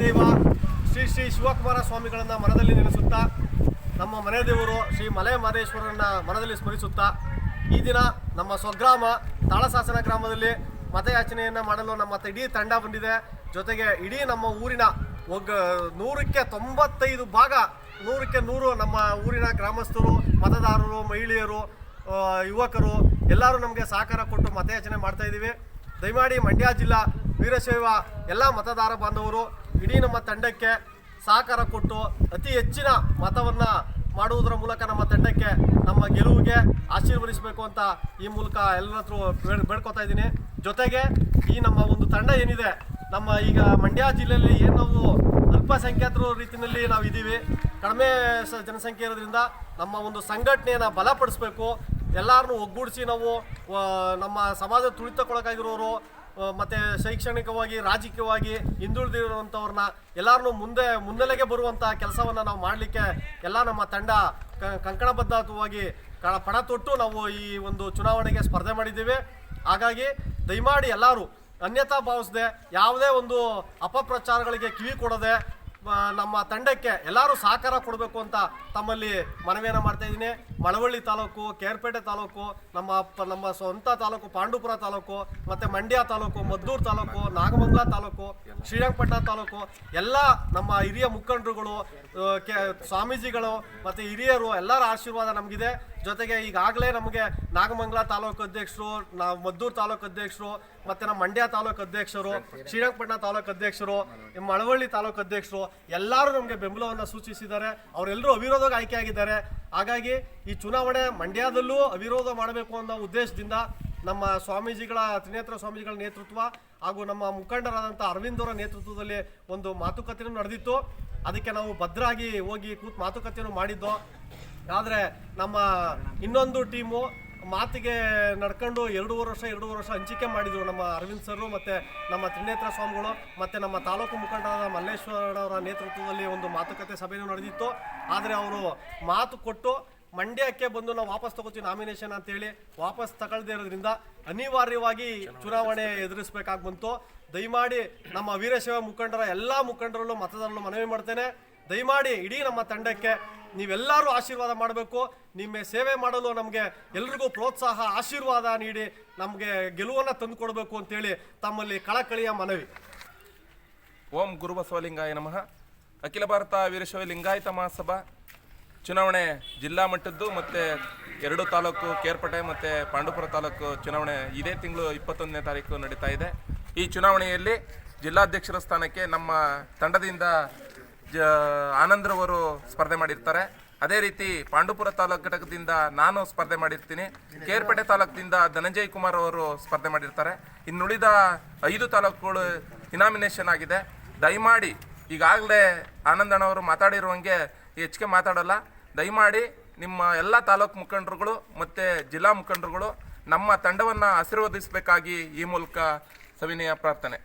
ದೇವ, ಶ್ರೀ ಶ್ರೀ ಶಿವಕುಮಾರ ಸ್ವಾಮಿಗಳನ್ನು ಮನದಲ್ಲಿ ನೆನೆಸುತ್ತಾ, ನಮ್ಮ ಮನೆ ದೇವರು ಶ್ರೀ ಮಲೆ ಮಹದೇಶ್ವರನ್ನ ಮನದಲ್ಲಿ ಸ್ಮರಿಸುತ್ತಾ, ಈ ದಿನ ನಮ್ಮ ಸ್ವಗ್ರಾಮ ತಾಳಸಾಸನ ಗ್ರಾಮದಲ್ಲಿ ಮತಯಾಚನೆಯನ್ನು ಮಾಡಲು ನಮ್ಮ ಇಡೀ ತಂಡ ಬಂದಿದೆ. ಜೊತೆಗೆ ಇಡೀ ನಮ್ಮ ಊರಿನ ಒಗ್ಗ ನೂರಕ್ಕೆ ತೊಂಬತ್ತೈದು ಭಾಗ, ನೂರಕ್ಕೆ ನೂರು ನಮ್ಮ ಊರಿನ ಗ್ರಾಮಸ್ಥರು, ಮತದಾರರು, ಮಹಿಳೆಯರು ಯುವಕರು ಎಲ್ಲರೂ ನಮಗೆ ಸಹಕಾರ ಕೊಟ್ಟು ಮತಯಾಚನೆ ಮಾಡ್ತಾ ಇದ್ದೀವಿ. ದಯಮಾಡಿ ಮಂಡ್ಯ ಜಿಲ್ಲಾ ವೀರಶೈವ ಎಲ್ಲ ಮತದಾರ ಬಾಂಧವರು ಇಡೀ ನಮ್ಮ ತಂಡಕ್ಕೆ ಸಹಕಾರ ಕೊಟ್ಟು ಅತಿ ಹೆಚ್ಚಿನ ಮತವನ್ನ ಮಾಡುವುದರ ಮೂಲಕ ನಮ್ಮ ತಂಡಕ್ಕೆ ನಮ್ಮ ಗೆಲುವಿಗೆ ಆಶೀರ್ವದಿಸಬೇಕು ಅಂತ ಈ ಮೂಲಕ ಎಲ್ಲರ ಹತ್ರ ಬೇಡ್, ಬೇಡ್ಕೊತಾ ಇದ್ದೀನಿ. ಜೊತೆಗೆ ಈ ನಮ್ಮ ಒಂದು ತಂಡ ಏನಿದೆ, ನಮ್ಮ ಈಗ ಮಂಡ್ಯ ಜಿಲ್ಲೆಯಲ್ಲಿ ಏನು ನಾವು ಅಲ್ಪಸಂಖ್ಯಾತರ ರೀತಿಯಲ್ಲಿ ನಾವು ಇದ್ದೀವಿ. ಕಡಿಮೆ ಜನಸಂಖ್ಯೆ ಇರೋದ್ರಿಂದ ನಮ್ಮ ಒಂದು ಸಂಘಟನೆಯನ್ನು ಬಲಪಡಿಸಬೇಕು. ಎಲ್ಲರನ್ನೂ ಒಗ್ಗೂಡಿಸಿ ನಾವು ನಮ್ಮ ಸಮಾಜ ತುಳಿತಕ್ಕೊಳಗಾಗಿರೋರು ಮತ್ತೆ ಶೈಕ್ಷಣಿಕವಾಗಿ, ರಾಜಕೀಯವಾಗಿ ಹಿಂದುಳಿದಿರುವಂಥವ್ರನ್ನ ಎಲ್ಲರನ್ನೂ ಮುಂದೆ, ಮುನ್ನೆಲೆಗೆ ಬರುವಂಥ ಕೆಲಸವನ್ನು ನಾವು ಮಾಡಲಿಕ್ಕೆ ಎಲ್ಲ ನಮ್ಮ ತಂಡ ಕಂಕಣಬದ್ಧವಾಗಿ ಪಣ ತೊಟ್ಟು ನಾವು ಈ ಒಂದು ಚುನಾವಣೆಗೆ ಸ್ಪರ್ಧೆ ಮಾಡಿದ್ದೀವಿ. ಹಾಗಾಗಿ ದಯಮಾಡಿ ಎಲ್ಲರೂ ಅನ್ಯತಾ ಭಾವಿಸದೆ ಯಾವುದೇ ಒಂದು ಅಪಪ್ರಚಾರಗಳಿಗೆ ಕಿವಿ ಕೊಡದೆ ನಮ್ಮ ತಂಡಕ್ಕೆ ಎಲ್ಲರೂ ಸಹಕಾರ ಕೊಡಬೇಕು ಅಂತ ತಮ್ಮಲ್ಲಿ ಮನವಿಯನ್ನು ಮಾಡ್ತಾ ಇದ್ದೀನಿ. ಮಳವಳ್ಳಿ ತಾಲೂಕು, ಕೇರ್ಪೇಟೆ ತಾಲೂಕು, ನಮ್ಮ ನಮ್ಮ ಸ್ವಂತ ತಾಲೂಕು, ಪಾಂಡುಪುರ ತಾಲೂಕು, ಮತ್ತು ಮಂಡ್ಯ ತಾಲೂಕು, ಮದ್ದೂರು ತಾಲೂಕು, ನಾಗಮಂಗಲ ತಾಲೂಕು ಶ್ರೀರಂಗಪಟ್ಟಣ ತಾಲೂಕು ಎಲ್ಲ ನಮ್ಮ ಹಿರಿಯ ಮುಖಂಡರುಗಳು ಕೆ, ಸ್ವಾಮೀಜಿಗಳು ಮತ್ತು ಹಿರಿಯರು ಎಲ್ಲರ ಆಶೀರ್ವಾದ ನಮಗಿದೆ. ಜೊತೆಗೆ ಈಗಾಗಲೇ ನಮಗೆ ನಾಗಮಂಗಲ ತಾಲೂಕು ಅಧ್ಯಕ್ಷರು, ನಾವು ಮದ್ದೂರು ತಾಲೂಕು ಅಧ್ಯಕ್ಷರು ಮತ್ತು ನಮ್ಮ ಮಂಡ್ಯ ತಾಲೂಕು ಅಧ್ಯಕ್ಷರು, ಶ್ರೀರಂಗಪಟ್ಟಣ ತಾಲೂಕು ಅಧ್ಯಕ್ಷರು ಮಳವಳ್ಳಿ ತಾಲೂಕು ಅಧ್ಯಕ್ಷರು ಎಲ್ಲರೂ ನಮಗೆ ಬೆಂಬಲವನ್ನು ಸೂಚಿಸಿದ್ದಾರೆ. ಅವರೆಲ್ಲರೂ ಅವಿರೋಧವಾಗಿ ಆಯ್ಕೆಯಾಗಿದ್ದಾರೆ. ಹಾಗಾಗಿ ಈ ಚುನಾವಣೆ ಮಂಡ್ಯದಲ್ಲೂ ಅವಿರೋಧ ಮಾಡಬೇಕು ಅನ್ನೋ ಉದ್ದೇಶದಿಂದ ನಮ್ಮ ಸ್ವಾಮೀಜಿಗಳ, ತ್ರಿನೇತ್ರ ಸ್ವಾಮೀಜಿಗಳ ನೇತೃತ್ವ ಹಾಗೂ ನಮ್ಮ ಮುಖಂಡರಾದಂಥ ಅರವಿಂದ್ ಅವರ ನೇತೃತ್ವದಲ್ಲಿ ಒಂದು ಮಾತುಕತೆಯೂ ನಡೆದಿತ್ತು. ಅದಕ್ಕೆ ನಾವು ಭದ್ರಾಗಿ ಹೋಗಿ ಕೂತ್ ಮಾತುಕತೆಯನ್ನು ಮಾಡಿದ್ದು? ಆದರೆ ನಮ್ಮ ಇನ್ನೊಂದು ಟೀಮು ಮಾತಿಗೆ ನಡ್ಕೊಂಡು ಎರಡೂವರೆ ವರ್ಷ ಎರಡೂವರೆ ವರ್ಷ ಹಂಚಿಕೆ ಮಾಡಿದರು ನಮ್ಮ ಅರವಿಂದ್ ಸರ್ ಮತ್ತು ನಮ್ಮ ತ್ರಿನೇತ್ರ ಸ್ವಾಮಿಗಳು ಮತ್ತು ನಮ್ಮ ತಾಲೂಕು ಮುಖಂಡರಾದ ಮಲ್ಲೇಶ್ವರವರ ನೇತೃತ್ವದಲ್ಲಿ ಒಂದು ಮಾತುಕತೆ ಸಭೆಯೂ ನಡೆದಿತ್ತು. ಆದರೆ ಅವರು ಮಾತು ಕೊಟ್ಟು ಮಂಡ್ಯಕ್ಕೆ ಬಂದು ನಾವು ವಾಪಸ್ ತಗೋತೀವಿ ನಾಮಿನೇಷನ್ ಅಂತೇಳಿ ವಾಪಸ್ ತಗೊಳ್ದೇ ಇರೋದ್ರಿಂದ ಅನಿವಾರ್ಯವಾಗಿ ಚುನಾವಣೆ ಎದುರಿಸಬೇಕಾಗಿ ಬಂತು. ದಯಮಾಡಿ ನಮ್ಮ ವೀರಶೈವ ಮುಖಂಡರ ಎಲ್ಲ ಮುಖಂಡರಲ್ಲೂ ಮತದಾರರು ಮನವಿ ಮಾಡ್ತೇನೆ. ದಯಮಾಡಿ ಇಡೀ ನಮ್ಮ ತಂಡಕ್ಕೆ ನೀವೆಲ್ಲರೂ ಆಶೀರ್ವಾದ ಮಾಡಬೇಕು. ನಿಮ್ಮ ಸೇವೆ ಮಾಡಲು ನಮಗೆ ಎಲ್ರಿಗೂ ಪ್ರೋತ್ಸಾಹ ಆಶೀರ್ವಾದ ನೀಡಿ ನಮಗೆ ಗೆಲುವನ್ನು ತಂದುಕೊಡ್ಬೇಕು ಅಂತೇಳಿ ತಮ್ಮಲ್ಲಿ ಕಳಕಳಿಯ ಮನವಿ. ಓಂ ಗುರುಬಸವಲಿಂಗಾಯ ನಮಃ. ಅಖಿಲ ಭಾರತ ವೀರಶೈವ ಲಿಂಗಾಯತ ಮಹಾಸಭಾ ಚುನಾವಣೆ ಜಿಲ್ಲಾ ಮಟ್ಟದ್ದು ಮತ್ತು ಎರಡು ತಾಲೂಕು ಕೇರ್ಪಟೆ ಮತ್ತು ಪಾಂಡುಪುರ ತಾಲೂಕು ಚುನಾವಣೆ ಇದೇ ತಿಂಗಳು ಇಪ್ಪತ್ತೊಂದನೇ ತಾರೀಕು ನಡೀತಾ ಇದೆ. ಈ ಚುನಾವಣೆಯಲ್ಲಿ ಜಿಲ್ಲಾಧ್ಯಕ್ಷರ ಸ್ಥಾನಕ್ಕೆ ನಮ್ಮ ತಂಡದಿಂದ ಜ ಆನಂದ್ರವರು ಸ್ಪರ್ಧೆ ಮಾಡಿರ್ತಾರೆ. ಅದೇ ರೀತಿ ಪಾಂಡುಪುರ ತಾಲೂಕು ಘಟಕದಿಂದ ನಾನು ಸ್ಪರ್ಧೆ ಮಾಡಿರ್ತೀನಿ. ಕೇರ್ಪೇಟೆ ತಾಲೂಕಿನಿಂದ ಧನಂಜಯ್ ಕುಮಾರ್ ಅವರು ಸ್ಪರ್ಧೆ ಮಾಡಿರ್ತಾರೆ. ಇನ್ನುಳಿದ ಐದು ತಾಲೂಕುಗಳು ಇನಾಮಿನೇಷನ್ ಆಗಿದೆ. ದಯಮಾಡಿ ಈಗಾಗಲೇ ಆನಂದಣ್ಣವರು ಮಾತಾಡಿರುವಂಗೆ ಹೆಚ್ಚಿಗೆ ಮಾತಾಡೋಲ್ಲ. ದಯಮಾಡಿ ನಿಮ್ಮ ಎಲ್ಲ ತಾಲೂಕು ಮುಖಂಡರುಗಳು ಮತ್ತು ಜಿಲ್ಲಾ ಮುಖಂಡರುಗಳು ನಮ್ಮ ತಂಡವನ್ನು ಆಶೀರ್ವದಿಸಬೇಕಾಗಿ ಈ ಮೂಲಕ ಸವಿನಯ ಪ್ರಾರ್ಥನೆ.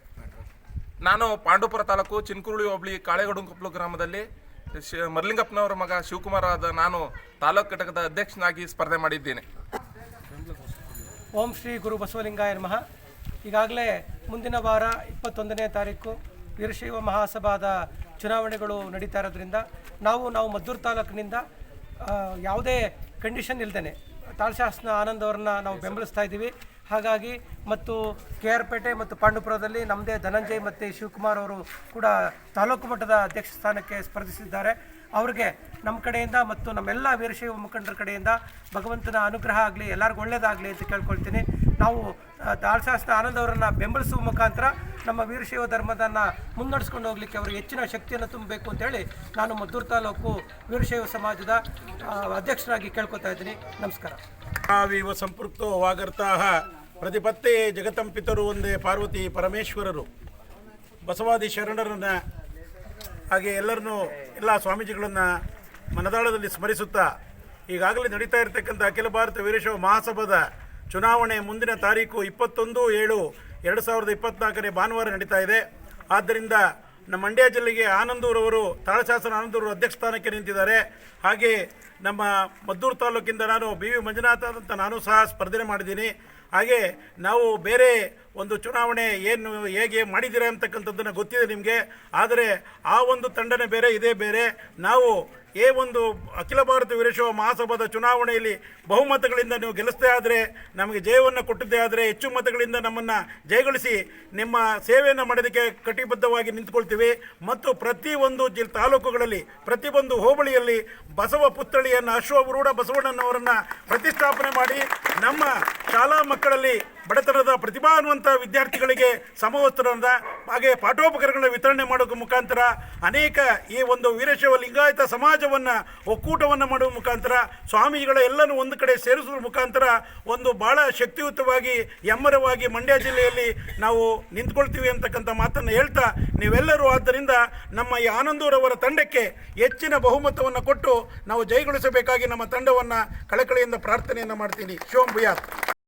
ನಾನು ಪಾಂಡುಪುರ ತಾಲೂಕು ಚಿನ್ಕುರುಳಿ ಹೋಬಳಿ ಕಾಳೆಗಡುಂಕೊಪ್ಲು ಗ್ರಾಮದಲ್ಲಿ ಶಿ ಮರ್ಲಿಂಗಪ್ಪನವರ ಮಗ ಶಿವಕುಮಾರ್ ಆದ ನಾನು ತಾಲೂಕು ಘಟಕದ ಅಧ್ಯಕ್ಷನಾಗಿ ಸ್ಪರ್ಧೆ ಮಾಡಿದ್ದೇನೆ. ಓಂ ಶ್ರೀ ಗುರು ಬಸವಲಿಂಗಾಯ ನಮಃ. ಈಗಾಗಲೇ ಮುಂದಿನ ವಾರ ಇಪ್ಪತ್ತೊಂದನೇ ತಾರೀಕು ವೀರಶೈವ ಮಹಾಸಭಾದ ಚುನಾವಣೆಗಳು ನಡೀತಾ ಇರೋದ್ರಿಂದ ನಾವು ನಾವು ಮದ್ದೂರು ತಾಲೂಕಿನಿಂದ ಯಾವುದೇ ಕಂಡೀಷನ್ ಇಲ್ಲದೇನೆ ತಾಳ್ಶಾಸ್ನ ಆನಂದ್ ಅವ್ರನ್ನ ನಾವು ಬೆಂಬಲಿಸ್ತಾ ಇದ್ದೀವಿ. ಹಾಗಾಗಿ ಮತ್ತು ಕೆ ಆರ್ ಪೇಟೆ ಮತ್ತು ಪಾಂಡುಪುರದಲ್ಲಿ ನಮ್ಮದೇ ಧನಂಜಯ್ ಮತ್ತು ಶಿವಕುಮಾರ್ ಅವರು ಕೂಡ ತಾಲೂಕು ಮಟ್ಟದ ಅಧ್ಯಕ್ಷ ಸ್ಥಾನಕ್ಕೆ ಸ್ಪರ್ಧಿಸಿದ್ದಾರೆ. ಅವ್ರಿಗೆ ನಮ್ಮ ಕಡೆಯಿಂದ ಮತ್ತು ನಮ್ಮೆಲ್ಲ ವೀರಶೈವ ಮುಖಂಡರ ಕಡೆಯಿಂದ ಭಗವಂತನ ಅನುಗ್ರಹ ಆಗಲಿ, ಎಲ್ಲರಿಗೂ ಒಳ್ಳೆಯದಾಗಲಿ ಅಂತ ಕೇಳ್ಕೊಳ್ತೀನಿ. ನಾವು ತಾಳ್ಶಾಸ್ನ ಆನಂದ್ ಅವರನ್ನು ಬೆಂಬಲಿಸುವ ಮುಖಾಂತರ ನಮ್ಮ ವೀರಶೈವ ಧರ್ಮದನ್ನು ಮುನ್ನಡೆಸ್ಕೊಂಡು ಹೋಗಲಿಕ್ಕೆ ಅವರಿಗೆ ಹೆಚ್ಚಿನ ಶಕ್ತಿಯನ್ನು ತುಂಬಬೇಕು ಅಂತೇಳಿ ನಾನು ಮದ್ದೂರು ತಾಲೂಕು ವೀರಶೈವ ಸಮಾಜದ ಅಧ್ಯಕ್ಷರಾಗಿ ಕೇಳ್ಕೊತಾ ಇದ್ದೀನಿ. ನಮಸ್ಕಾರ. ನಾವೀವ ಸಂಪೃಕ್ತೋ ವಾಗರ್ತಾಹ ಪ್ರತಿಪತ್ತೆ ಜಗತಂಪಿತರು ಒಂದೇ ಪಾರ್ವತಿ ಪರಮೇಶ್ವರರು. ಬಸವಾದಿ ಶರಣರನ್ನು ಹಾಗೆ ಎಲ್ಲರನ್ನೂ ಎಲ್ಲ ಸ್ವಾಮೀಜಿಗಳನ್ನು ಮನದಾಳದಲ್ಲಿ ಸ್ಮರಿಸುತ್ತಾ ಈಗಾಗಲೇ ನಡೀತಾ ಇರತಕ್ಕಂಥ ಅಖಿಲ ಭಾರತ ವೀರಶೈವ ಮಹಾಸಭಾದ ಚುನಾವಣೆ ಮುಂದಿನ ತಾರೀಕು ಇಪ್ಪತ್ತೊಂದು ಏಳು ಎರಡು ಸಾವಿರದ ಇಪ್ಪತ್ನಾಲ್ಕನೇ ಭಾನುವಾರ ನಡೀತಾ ಇದೆ. ಆದ್ದರಿಂದ ನಮ್ಮ ಮಂಡ್ಯ ಜಿಲ್ಲೆಗೆ ಆನಂದೂರವರು ತಾಳಶಾಸನ ಆನಂದೂರು ಅಧ್ಯಕ್ಷ ಸ್ಥಾನಕ್ಕೆ ನಿಂತಿದ್ದಾರೆ. ಹಾಗೆ ನಮ್ಮ ಮದ್ದೂರು ತಾಲೂಕಿಂದ ನಾನು ಬಿ ವಿ ಮಂಜುನಾಥ ಅಂತ ನಾನು ಸಹ ಸ್ಪರ್ಧೆ ಮಾಡಿದ್ದೀನಿ. ಹಾಗೆ ನಾವು ಬೇರೆ ಒಂದು ಚುನಾವಣೆ ಏನು, ಹೇಗೆ ಮಾಡಿದ್ದೀರಾ ಅಂತಕ್ಕಂಥದ್ದನ್ನು ಗೊತ್ತಿದೆ ನಿಮಗೆ. ಆದರೆ ಆ ಒಂದು ತಂಡನೇ ಬೇರೆ, ಇದೇ ಬೇರೆ. ನಾವು ಏ ಒಂದು ಅಖಿಲ ಭಾರತ ವೀರಶೈವ ಮಹಾಸಭಾದ ಚುನಾವಣೆಯಲ್ಲಿ ಬಹುಮತಗಳಿಂದ ನೀವು ಗೆಲ್ಲಿಸದೇ ಆದರೆ ನಮಗೆ ಜಯವನ್ನು ಕೊಟ್ಟಿದ್ದೇ ಆದರೆ ಹೆಚ್ಚು ಮತಗಳಿಂದ ನಮ್ಮನ್ನು ಜಯಗಳಿಸಿ ನಿಮ್ಮ ಸೇವೆಯನ್ನು ಮಾಡೋದಕ್ಕೆ ಕಟಿಬದ್ಧವಾಗಿ ನಿಂತ್ಕೊಳ್ತೀವಿ. ಮತ್ತು ಪ್ರತಿಯೊಂದು ಜಿ ತಾಲೂಕುಗಳಲ್ಲಿ ಪ್ರತಿಯೊಂದು ಹೋಬಳಿಯಲ್ಲಿ ಬಸವ ಪುತ್ಥಳಿಯನ್ನು ಅಶ್ವರೂಢ ಬಸವಣ್ಣನವರನ್ನು ಪ್ರತಿಷ್ಠಾಪನೆ ಮಾಡಿ ನಮ್ಮ ಶಾಲಾ ಮಕ್ಕಳಲ್ಲಿ ಬಡತನದ ಪ್ರತಿಭಾನ್ವಂತ ವಿದ್ಯಾರ್ಥಿಗಳಿಗೆ ಸಮವಸ್ತ್ರದ ಹಾಗೆ ಪಾಠೋಪಕರಣಗಳ ವಿತರಣೆ ಮಾಡೋದ್ರ ಮುಖಾಂತರ ಅನೇಕ ಈ ಒಂದು ವೀರಶೈವ ಲಿಂಗಾಯತ ಸಮಾಜವನ್ನು, ಒಕ್ಕೂಟವನ್ನು ಮಾಡುವ ಮುಖಾಂತರ ಸ್ವಾಮಿಗಳ ಎಲ್ಲನೂ ಒಂದು ಕಡೆ ಸೇರಿಸುವ ಮುಖಾಂತರ ಒಂದು ಭಾಳ ಶಕ್ತಿಯುತವಾಗಿ ಎಮ್ಮರವಾಗಿ ಮಂಡ್ಯ ಜಿಲ್ಲೆಯಲ್ಲಿ ನಾವು ನಿಂತ್ಕೊಳ್ತೀವಿ ಅಂತಕ್ಕಂಥ ಮಾತನ್ನು ಹೇಳ್ತಾ, ನೀವೆಲ್ಲರೂ ಆದ್ದರಿಂದ ನಮ್ಮ ಈ ಆನಂದೂರವರ ತಂಡಕ್ಕೆ ಹೆಚ್ಚಿನ ಬಹುಮತವನ್ನು ಕೊಟ್ಟು ನಾವು ಜಯಗೊಳಿಸಬೇಕಾಗಿ ನಮ್ಮ ತಂಡವನ್ನು ಕಳಕಳಿಯಿಂದ ಪ್ರಾರ್ಥನೆಯನ್ನು ಮಾಡ್ತೀನಿ. ಶಿವಂ ಭುಯಾತ್.